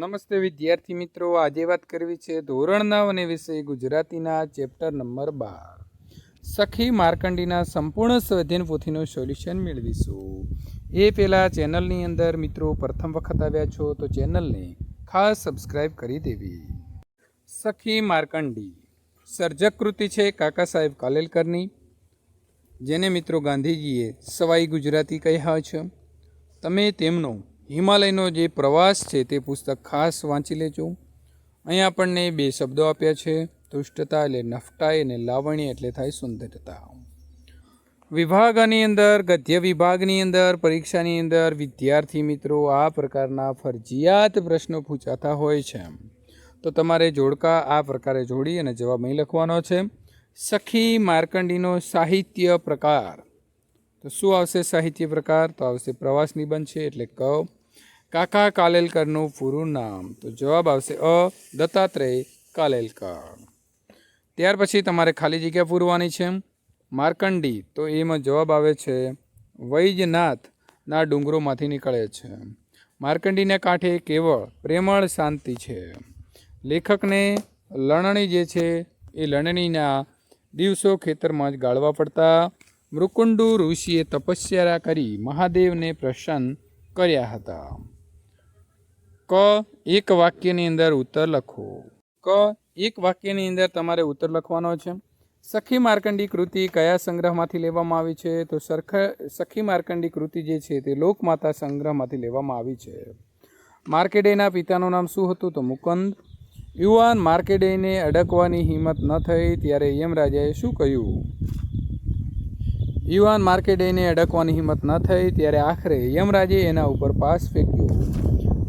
નમસ્તે વિદ્યાર્થી મિત્રો. આજે વાત કરવી છે ધોરણ નવ અને વિષય ગુજરાતીના ચેપ્ટર નંબર બાર. સખી માર્કંડીના સંપૂર્ણ સ્વાધ્યાયન પોથીનું સોલ્યુશન મેળવીશું. એ પહેલાં ચેનલની અંદર મિત્રો પ્રથમ વખત આવ્યા છો તો ચેનલને ખાસ સબસ્ક્રાઈબ કરી દેવી. સખી માર્કંડી. સર્જક કૃતિ છે કાકા સાહેબ કાલેલકરની, જેને મિત્રો ગાંધીજીએ સવાઈ ગુજરાતી કહ્યા છે. તમે તેમનો હિમાલયનો જે પ્રવાસ છે તે પુસ્તક ખાસ વાંચી લેજો. અહીં આપણને બે શબ્દો આપ્યા છે. તુષ્ટતા એટલે નફટાઈ અને લાવણી એટલે થાય સુંદરતા. વિભાગની અંદર, ગદ્ય વિભાગની અંદર, પરીક્ષાની અંદર વિદ્યાર્થી મિત્રો આ પ્રકારના ફરજિયાત પ્રશ્નો પૂછાતા હોય છે. તો તમારે જોડકા આ પ્રકારે જોડી અને જવાબ અહીં લખવાનો છે. સખી માર્કંડીનો સાહિત્ય પ્રકાર. તો શું આવશે સાહિત્ય પ્રકાર? તો આવશે પ્રવાસ નિબંધ છે એટલે ક. કાકા કાલેલકરનું પૂરું નામ. તો જવાબ આવશે અ, દત્તાત્રેય કાલેલકર. ત્યાર પછી તમારે ખાલી જગ્યા પૂરવાની છે માર્કંડી. તો એમાં જવાબ આવે છે વૈજનાથના ડુંગરોમાંથી નીકળે છે. માર્કંડીના કાંઠે કેવળ પ્રેમળ શાંતિ છે. લેખકને લણણી જે છે, એ લણણીના દિવસો ખેતરમાં જ ગાળવા પડતા મૃકુંડુ ઋષિએ તપસ્યા કરી મહાદેવને પ્રસન્ન કર્યા હતા. ક એક વાક્યની અંદર ઉત્તર લખો. ક એક વાક્યની અંદર તમારે ઉત્તર લખવાનો છે. સખી માર્કંડી કૃતિ કયા સંગ્રહમાંથી લેવામાં આવી છે? તો સરખ સખી માર્કંડી કૃતિ જે છે તે લોકમાતા સંગ્રહમાંથી લેવામાં આવી છે. માર્કેડેના પિતાનું નામ શું હતું? તો મુકંદ. યુવાન માર્કેડેને અડકવાની હિંમત ન થઈ ત્યારે યમરાજાએ શું કહ્યું? યુવાન માર્કેડેને અડકવાની હિંમત ન થઈ, ત્યારે આખરે યમરાજે એના ઉપર પાસ ફેંક્યો.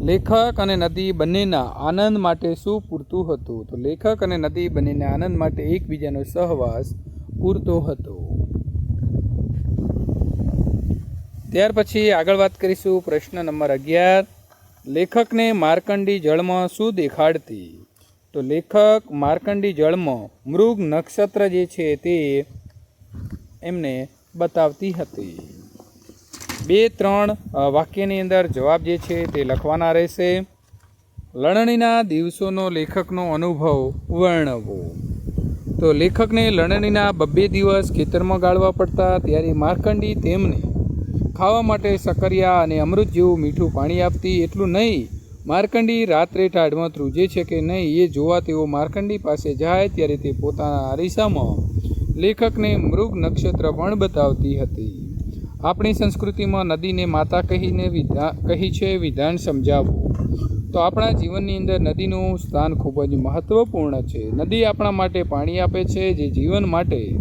લેખક અને નદી બંનેના આનંદ માટે શું પૂરતું હતું? તો લેખક અને નદી બંનેના આનંદ માટે એકબીજાનો સહવાસ પૂરતો હતો. ત્યાર પછી આગળ વાત કરીશું પ્રશ્ન નંબર અગિયાર. લેખકને માર્કંડી જળમાં શું દેખાડતી? તો લેખક માર્કંડી જળમાં મૃગ નક્ષત્ર જે છે તે એમને બતાવતી હતી. બે ત્રણ વાક્યની અંદર જવાબ જે છે તે લખવાના રહેશે. લણણીના દિવસોનો લેખકનો અનુભવ વર્ણવો. તો લેખકને લણણીના બબ્બે દિવસ ખેતરમાં ગાળવા પડતા ત્યારે માર્કંડી તેમને ખાવા માટે સકરિયા અને અમૃત જેવું મીઠું પાણી આપતી એટલું નહીં. માર્કંડી રાત્રે ટાઢમાં ધ્રુજે છે કે નહીં એ જોવા તેઓ માર્કંડી પાસે જાય ત્યારે તે પોતાના અરીસામાં લેખકને મૃગ નક્ષત્ર પણ બતાવતી હતી. આપણી સંસ્કૃતિમાં નદીને માતા કહીને વિધા, કહી છે વિધાન સમજાવવું તો આપણા જીવનની અંદર નદીનું સ્થાન ખૂબ જ મહત્ત્વપૂર્ણ છે. નદી આપણા માટે પાણી આપે છે જે જીવન માટે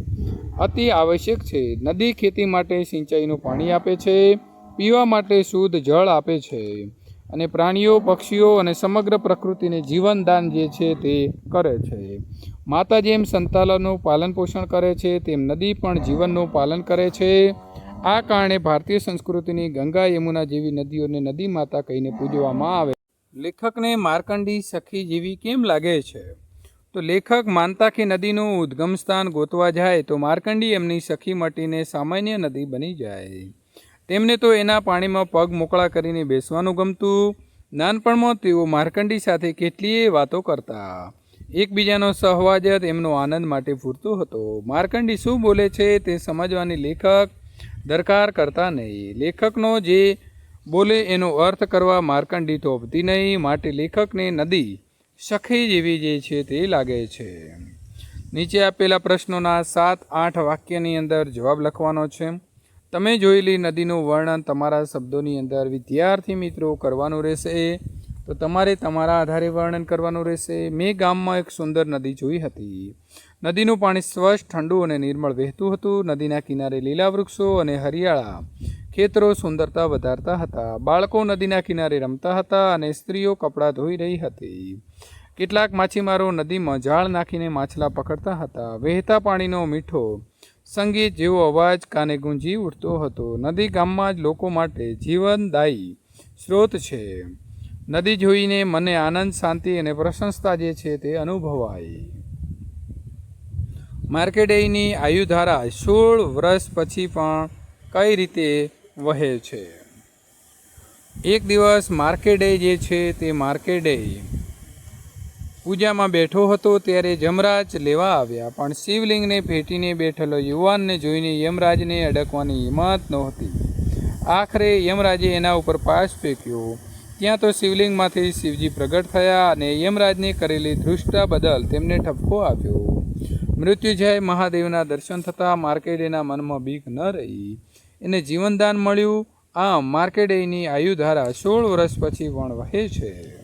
અતિ આવશ્યક છે. નદી ખેતી માટે સિંચાઈનું પાણી આપે છે, પીવા માટે શુદ્ધ જળ આપે છે. અને પ્રાણીઓ, પક્ષીઓ અને સમગ્ર પ્રકૃતિને જીવનદાન જે છે તે કરે છે. માતા જેમ સંતાનોનું પાલન પોષણ કરે છે, તેમ નદી પણ જીવનનું પાલન કરે છે. આ કારણે ભારતીય સંસ્કૃતિની ગંગા યમુના જેવી નદીઓને નદી માતા કહીને પૂજવામાં આવે. લેખકને માર્કંડી સખી જેવી કેમ લાગે છે? તો લેખક માનતા કે નદીનું ઉદ્ગમ સ્થાન ગોતવા જાય તો માર્કંડી એમની સખી મટીને સામાન્ય નદી બની જાય. તેમને તો એના પાણીમાં પગ મોકળા કરીને બેસવાનું ગમતું. નાનપણમાં તેઓ માર્કંડી સાથે કેટલીય વાતો કરતા. એકબીજાનો સહવાજ એમનો આનંદ માટે પૂરતો હતો. માર્કંડી શું બોલે છે તે સમજવાની લેખક દરકાર કરતા નહીં. લેખકનો જે બોલે એનો અર્થ કરવા માર્કંડી થોભતી નહીં, માટે લેખકને નદી સખી જેવી જે છે તે લાગે છે. નીચે આપેલા પ્રશ્નોના સાત, આઠ વાક્યની અંદર જવાબ લખવાનો છે. તમે જોયેલી નદીનું વર્ણન તમારા શબ્દોની અંદર વિદ્યાર્થી મિત્રો કરવાનું રહેશે. તો તમારે તમારા આધારે વર્ણન કરવાનું રહેશે. મેં ગામમાં એક સુંદર નદી જોઈ હતી. નદીનું પાણી સ્વચ્છ, ઠંડુ અને નિર્મળ વહેતું હતું. નદીના કિનારે લીલા વૃક્ષો અને હરિયાળા ખેતરો સુંદરતા વધારતા હતા. બાળકો નદીના કિનારે રમતા હતા અને સ્ત્રીઓ કપડાં ધોઈ રહી હતી. કેટલાક માછીમારો નદીમાં જાળ નાખીને માછલા પકડતા હતા. વહેતા પાણીનો મીઠો સંગીત જેવો અવાજ કાને ગુંજી ઉઠતો હતો. નદી ગામમાં જ લોકો માટે જીવનદાયી સ્ત્રોત છે. નદી જોઈને મને આનંદ, શાંતિ અને પ્રશંસતા જે છે તે અનુભવાય. માર્કેડેયની આયુધારા સોળ વર્ષ પછી પણ કઈ રીતે વહે છે? એક દિવસ માર્કેડે જે છે તે માર્કેડે પૂજામાં બેઠો હતો ત્યારે જમરાજ લેવા આવ્યા, પણ શિવલિંગને ભેટીને બેઠેલો યુવાનને જોઈને યમરાજને અડકવાની હિંમત નહોતી. આખરે યમરાજે એના ઉપર પાસ ફેંક્યો. ત્યાં તો શિવલિંગમાંથી શિવજી પ્રગટ થયા અને યમરાજને કરેલી ધૃષ્ટા બદલ તેમને ઠપકો આપ્યો. મૃત્યુજય મહાદેવના દર્શન થતાં માર્કેડેના મનમાં બીક ન રહી. એને જીવનદાન મળ્યું. આમ માર્કેડેયની આયુધારા સોળ વર્ષ પછી પણ વહે છે.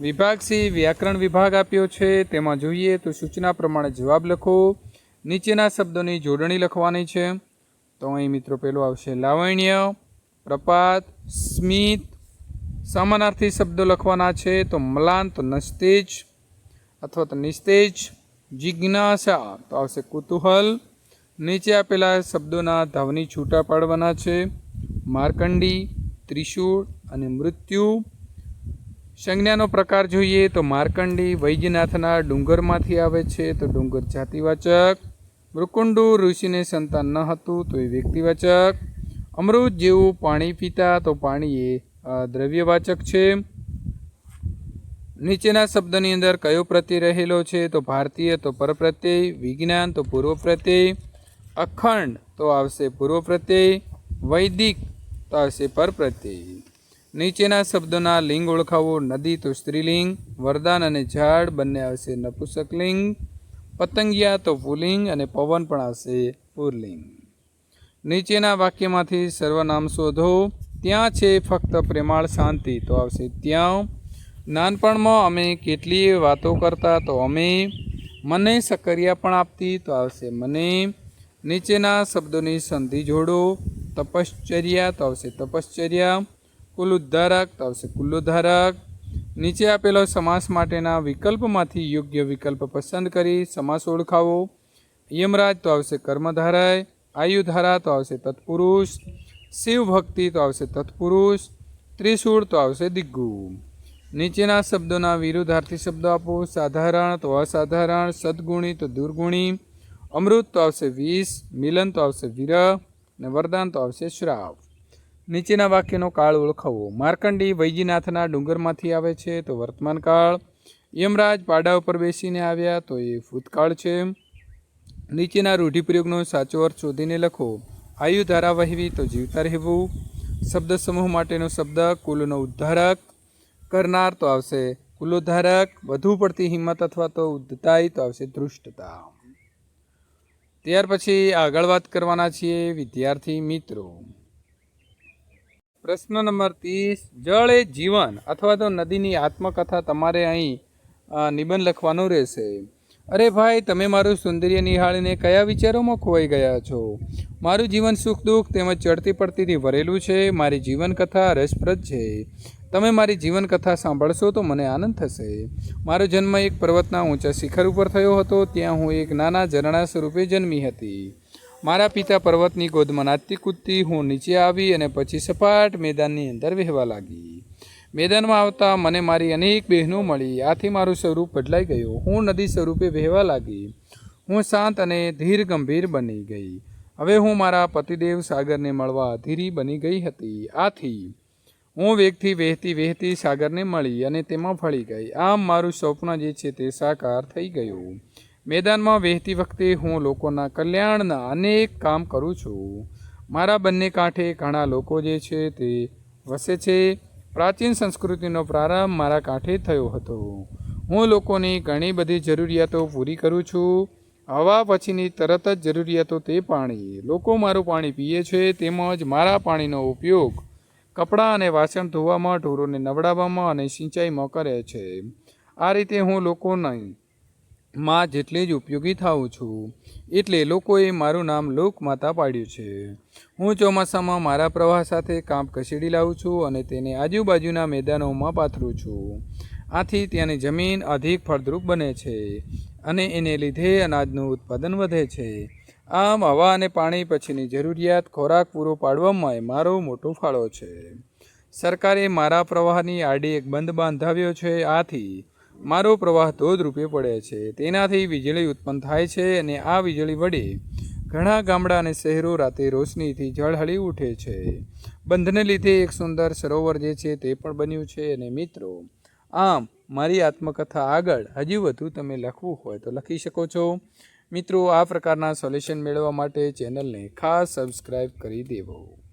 વિભાગ સી વ્યાકરણ વિભાગ આપ્યો છે. તેમાં જોઈએ તો સૂચના પ્રમાણે જવાબ લખો. નીચેના શબ્દોની જોડણી લખવાની છે. તો અહીં મિત્રો પેલું આવશે. લાવણ્ય, પ્રપાત, સ્મિત. સમાનાર્થી શબ્દો લખવાના છે. તો મલાન તો નસ્તેજ અથવા તો નિસ્તેજ, જિજ્ઞાસા. તો આવશે કુતૂહલ. નીચે આપેલા શબ્દોના ધાવની છૂટા પાડવાના છે. માર્કંડી, ત્રિશૂળ અને મૃત્યુ. સંજ્ઞાનો પ્રકાર જોઈએ તો માર્કંડી વૈજનાથના ડુંગરમાંથી આવે છે તો ડુંગર જાતિવાચક. મૃકુંડુ ઋષિને સંતાન ન હતું તો એ વ્યક્તિવાચક. અમૃત જેવું પાણી પીતા તો પાણી એ દ્રવ્યવાચક છે. નીચેના શબ્દની અંદર કયો પ્રત્યય રહેલો છે તો ભારતીય તો પરપ્રત્યય, વિજ્ઞાન તો પૂર્વ પ્રત્યય અખંડ તો આવશે પૂર્વ પ્રત્યય વૈદિક તો આવશે પરપ્રત્યય. નીચેના શબ્દોના લિંગ ઓળખાવો નદી તો સ્ત્રીલિંગ, વરદાન અને ઝાડ બંને આવશે નપુસકલિંગ, પતંગિયા તો પુલિંગ અને પવન પણ આવશે પુરલિંગ. નીચેના વાક્યમાંથી સર્વનામ શોધો. ત્યાં છે ફક્ત પ્રેમાળ શાંતિ, તો આવશે ત્યાં. નાનપણમાં અમે કેટલીય વાતો કરતા તો અમે. મને સકરિયા પણ આપતી, તો આવશે મને. નીચેના શબ્દોની સંધિ જોડો. તપશ્ચર્યા, તો આવશે તપશ્ચર્યા. કુલ ઉદ્ધારક તો આવશે કુલ્લોદ્ધારક નીચે આપેલો સમાસ માટેના વિકલ્પમાંથી યોગ્ય વિકલ્પ પસંદ કરી સમાસ ઓળખાવો. યમરાજ, તો આવશે કર્મધારાય. આયુધારા, તો આવશે તત્પુરુષ. શિવ ભક્તિ તો આવશે તત્પુરુષ. ત્રિશૂળ, તો આવશે દિગ્ગુ. નીચેના શબ્દોના વિરુદ્ધાર્થી શબ્દો આપો. સાધારણ, તો અસાધારણ. સદગુણી, તો દુર્ગુણી. અમૃત, તો આવશે વિષ. મિલન, તો આવશે વિરહ. અને વરદાન, તો આવશે શ્રાવ નીચેના વાક્યનો કાળ ઓળખાવો. માર્કંડી વૈજીનાથના ડુંગરમાંથી આવે છે, તો વર્તમાન કાળ. યમરાજ પાડા ઉપર બેસીને આવ્યા, તો એ ભૂતકાળ છે. નીચેના રૂઢિપ્રયોગનો સાચો અર્થ શોધીને લખો. આયુ ધારા વહેવી, તો જીવતા રહેવું. શબ્દ સમૂહ માટેનો શબ્દ, કુલનો ઉદ્ધારક. કરનાર તો આવશે કુલોદ્ધારક. વધુ પડતી હિંમત અથવા તો ઉદ્ધતાઈ તો આવશે ધૃષ્ટતા. ત્યાર પછી આગળ વાત કરવાના છીએ વિદ્યાર્થી મિત્રો. પ્રશ્ન નંબર ત્રીસ, જળ એ જીવન અથવા તો નદીની આત્મકથા તમારે અહીં નિબંધ લખવાનો રહેશે. અરે ભાઈ, તમે મારું સૌંદર્ય નિહાળીને કયા વિચારોમાં ખોવાઈ ગયા છો? મારું જીવન સુખ દુઃખ તેમજ ચડતી પડતીથી ભરેલું છે, મારી જીવનકથા રસપ્રદ છે. તમે મારી જીવનકથા સાંભળશો તો મને આનંદ થશે. મારો જન્મ એક પર્વતના ઊંચા શિખર ઉપર થયો હતો, ત્યાં હું એક નાના ઝરણા સ્વરૂપે જન્મી હતી. મારા પિતા પર્વતની ગોદમાં નાચતી કૂદતી, હું નીચે આવી અને પછી સપાટ મેદાનની અંદર વહેવા લાગી. મેદાનમાં આવતા મને મારી અનેક બહેનો મળી. આથી મારું સ્વરૂપ બદલાઈ ગયું. હું નદી સ્વરૂપે વહેવા લાગી. હું શાંત અને ધીર ગંભીર બની ગઈ. હવે હું મારા પતિદેવ સાગરને મળવા અધીરી બની ગઈ હતી. આથી હું વેગથી વહેતી વહેતી સાગરને મળી અને તેમાં ફળી ગઈ. આમ મારું સ્વપ્ન જે છે તે સાકાર થઈ ગયું. મેદાનમાં વહેતી વખતે હું લોકોના કલ્યાણના અનેક કામ કરું છું. મારા બંને કાંઠે ઘણા લોકો જે છે તે વસે છે. પ્રાચીન સંસ્કૃતિનો પ્રારંભ મારા કાંઠે થયો હતો. હું લોકોની ઘણી બધી જરૂરિયાતો પૂરી કરું છું. હવા પછીની તરત જ જરૂરિયાતો તે પાણી. લોકો મારું પાણી પીએ છે તેમજ મારા પાણીનો ઉપયોગ કપડાં અને વાસણ ધોવામાં, ઢોરોને નવડાવવામાં અને સિંચાઈમાં કરે છે. આ રીતે હું લોકોની માં જેટલી જ ઉપયોગી થાઉં છું, એટલે લોકોએ મારું નામ લોકમાતા પાડ્યું છે. હું ચોમાસામાં મારા પ્રવાહ સાથે કાંપ ખસેડી લાવું છું અને તેને આજુબાજુના મેદાનોમાં પાથરું છું. આથી ત્યાંની જમીન અધિક ફળદ્રુપ બને છે અને એને લીધે અનાજનું ઉત્પાદન વધે છે. આમ હવા અને પાણી પછીની જરૂરિયાત ખોરાક પૂરો પાડવામાં મારો મોટો ફાળો છે. સરકારે મારા પ્રવાહની આડી એક બંધ બાંધાવ્યો છે, આથી મારો પ્રવાહ ધોધ રૂપે પડે છે. તેનાથી વીજળી ઉત્પન્ન થાય છે અને આ વીજળી વડે ઘણા ગામડા અને શહેરો રાતે રોશનીથી ઝળહળી ઉઠે છે. બંધને લીધે એક સુંદર સરોવર જે છે તે પણ બન્યું છે. અને મિત્રો, આમ મારી આત્મકથા આગળ હજી વધુ તમે લખવું હોય તો લખી શકો છો. મિત્રો, આ પ્રકારના સોલ્યુશન મેળવવા માટે ચેનલને ખાસ સબસ્ક્રાઈબ કરી દેવો.